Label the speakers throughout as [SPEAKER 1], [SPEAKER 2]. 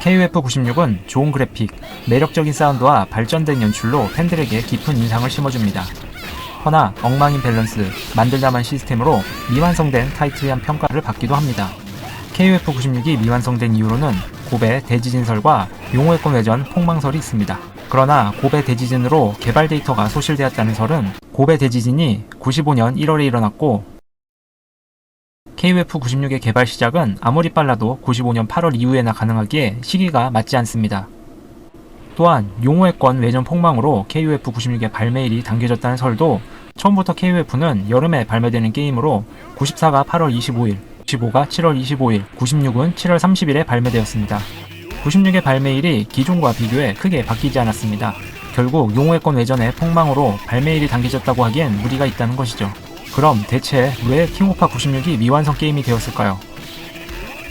[SPEAKER 1] KUF96은 좋은 그래픽, 매력적인 사운드와 발전된 연출로 팬들에게 깊은 인상을 심어줍니다. 허나 엉망인 밸런스, 만들다만 시스템으로 미완성된 타이틀이란 평가를 받기도 합니다. KUF96이 미완성된 이유로는 고배 대지진설과 용호의권 외전 폭망설이 있습니다. 그러나 고배 대지진으로 개발 데이터가 소실되었다는 설은 고배 대지진이 95년 1월에 일어났고 KUF96의 개발 시작은 아무리 빨라도 95년 8월 이후에나 가능하기에 시기가 맞지 않습니다. 또한 용호의 권 외전 폭망으로 KUF96의 발매일이 당겨졌다는 설도 처음부터 KUF는 여름에 발매되는 게임으로 94가 8월 25일, 95가 7월 25일, 96은 7월 30일에 발매되었습니다. 96의 발매일이 기존과 비교해 크게 바뀌지 않았습니다. 결국 용호의 권 외전의 폭망으로 발매일이 당겨졌다고 하기엔 무리가 있다는 것이죠. 그럼 대체 왜 킹오파 96이 미완성 게임이 되었을까요?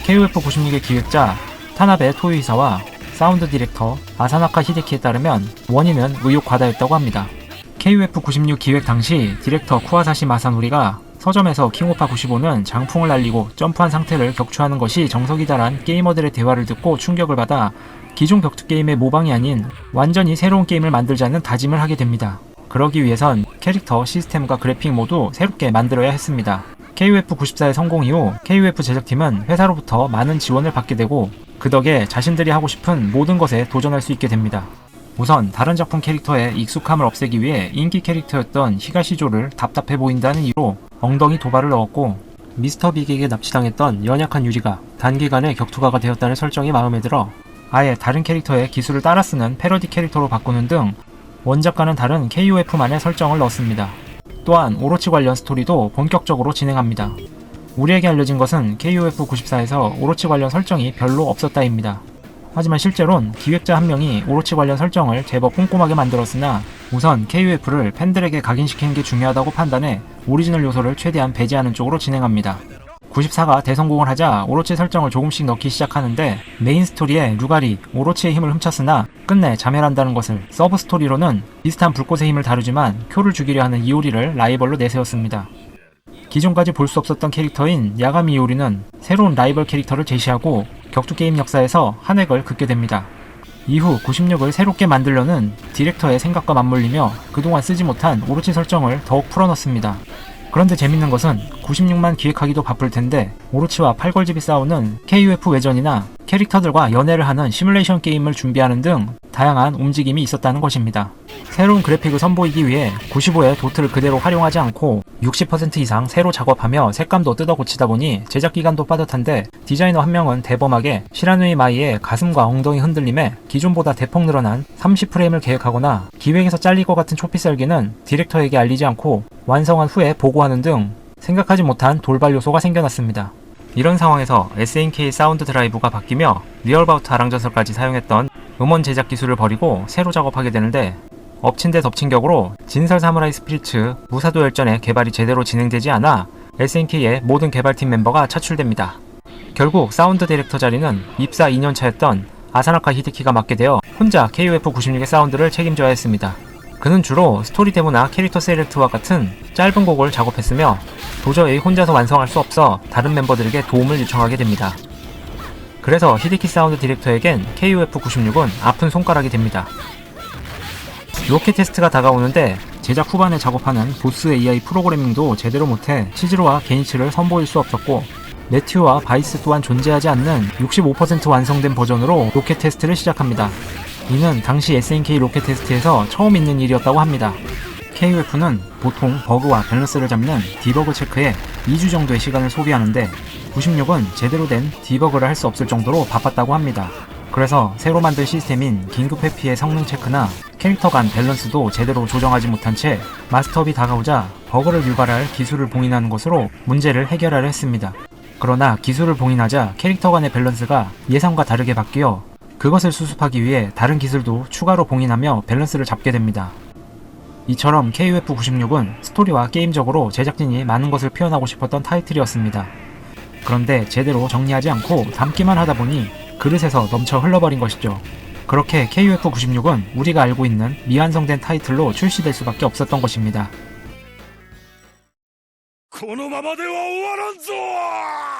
[SPEAKER 1] KOF96의 기획자 타나베 토요이사와 사운드 디렉터 아사나카 히데키에 따르면 원인은 의욕 과다였다고 합니다. KOF96 기획 당시 디렉터 쿠아사시 마사노리가 서점에서 킹오파 95는 장풍을 날리고 점프한 상태를 격추하는 것이 정석이다란 게이머들의 대화를 듣고 충격을 받아 기존 격투 게임의 모방이 아닌 완전히 새로운 게임을 만들자는 다짐을 하게 됩니다. 그러기 위해선 캐릭터, 시스템과 그래픽 모두 새롭게 만들어야 했습니다. KUF94의 성공 이후 KUF 제작팀은 회사로부터 많은 지원을 받게 되고 그 덕에 자신들이 하고 싶은 모든 것에 도전할 수 있게 됩니다. 우선 다른 작품 캐릭터의 익숙함을 없애기 위해 인기 캐릭터였던 히가시조를 답답해 보인다는 이유로 엉덩이 도발을 넣었고 미스터 빅에게 납치당했던 연약한 유리가 단기간에 격투가가 되었다는 설정이 마음에 들어 아예 다른 캐릭터의 기술을 따라 쓰는 패러디 캐릭터로 바꾸는 등 원작과는 다른 KOF만의 설정을 넣었습니다. 또한 오로치 관련 스토리도 본격적으로 진행합니다. 우리에게 알려진 것은 KOF94에서 오로치 관련 설정이 별로 없었다입니다. 하지만 실제론 기획자 한 명이 오로치 관련 설정을 제법 꼼꼼하게 만들었으나 우선 KOF를 팬들에게 각인시키는 게 중요하다고 판단해 오리지널 요소를 최대한 배제하는 쪽으로 진행합니다. 94가 대성공을 하자 오로치 설정을 조금씩 넣기 시작하는데 메인 스토리에 루가리, 오로치의 힘을 훔쳤으나 끝내 자멸한다는 것을 서브 스토리로는 비슷한 불꽃의 힘을 다루지만 쿄를 죽이려 하는 이오리를 라이벌로 내세웠습니다. 기존까지 볼 수 없었던 캐릭터인 야가미 이오리는 새로운 라이벌 캐릭터를 제시하고 격투 게임 역사에서 한 획을 긋게 됩니다. 이후 96을 새롭게 만들려는 디렉터의 생각과 맞물리며 그동안 쓰지 못한 오로치 설정을 더욱 풀어넣습니다. 그런데 재밌는 것은 96만 기획하기도 바쁠 텐데 오로치와 팔걸집이 싸우는 KUF 외전이나 캐릭터들과 연애를 하는 시뮬레이션 게임을 준비하는 등 다양한 움직임이 있었다는 것입니다. 새로운 그래픽을 선보이기 위해 95의 도트를 그대로 활용하지 않고 60% 이상 새로 작업하며 색감도 뜯어 고치다 보니 제작 기간도 빠듯한데 디자이너 한 명은 대범하게 시라누이 마이의 가슴과 엉덩이 흔들림에 기존보다 대폭 늘어난 30프레임을 계획하거나 기획에서 잘릴 것 같은 초피 썰기는 디렉터에게 알리지 않고 완성한 후에 보고하는 등 생각하지 못한 돌발 요소가 생겨났습니다. 이런 상황에서 SNK 사운드 드라이브가 바뀌며 리얼바우트 아랑전설까지 사용했던 음원 제작 기술을 버리고 새로 작업하게 되는데 엎친 데 덮친 격으로 진설 사무라이 스피리츠 무사도 열전의 개발이 제대로 진행되지 않아 SNK의 모든 개발팀 멤버가 차출됩니다. 결국 사운드 디렉터 자리는 입사 2년 차였던 아사나카 히데키가 맡게 되어 혼자 KOF96의 사운드를 책임져야 했습니다. 그는 주로 스토리 데모나 캐릭터 셀렉트와 같은 짧은 곡을 작업했으며 도저히 혼자서 완성할 수 없어 다른 멤버들에게 도움을 요청하게 됩니다. 그래서 히데키 사운드 디렉터에겐 KOF96은 아픈 손가락이 됩니다. 로켓 테스트가 다가오는데 제작 후반에 작업하는 보스 AI 프로그래밍도 제대로 못해 치즈로와 게니츠를 선보일 수 없었고 매튜와 바이스 또한 존재하지 않는 65% 완성된 버전으로 로켓 테스트를 시작합니다. 이는 당시 SNK 로켓 테스트에서 처음 있는 일이었다고 합니다. KUF는 보통 버그와 밸런스를 잡는 디버그 체크에 2주 정도의 시간을 소비하는데 96은 제대로 된 디버그를 할 수 없을 정도로 바빴다고 합니다. 그래서 새로 만든 시스템인 긴급 회피의 성능 체크나 캐릭터 간 밸런스도 제대로 조정하지 못한 채 마스터업이 다가오자 버그를 유발할 기술을 봉인하는 것으로 문제를 해결하려 했습니다. 그러나 기술을 봉인하자 캐릭터 간의 밸런스가 예상과 다르게 바뀌어 그것을 수습하기 위해 다른 기술도 추가로 봉인하며 밸런스를 잡게 됩니다. 이처럼 KUF96은 스토리와 게임적으로 제작진이 많은 것을 표현하고 싶었던 타이틀이었습니다. 그런데 제대로 정리하지 않고 담기만 하다 보니 그릇에서 넘쳐 흘러버린 것이죠. 그렇게 KUF96은 우리가 알고 있는 미완성된 타이틀로 출시될 수밖에 없었던 것입니다.
[SPEAKER 2] このままでは終わらんぞ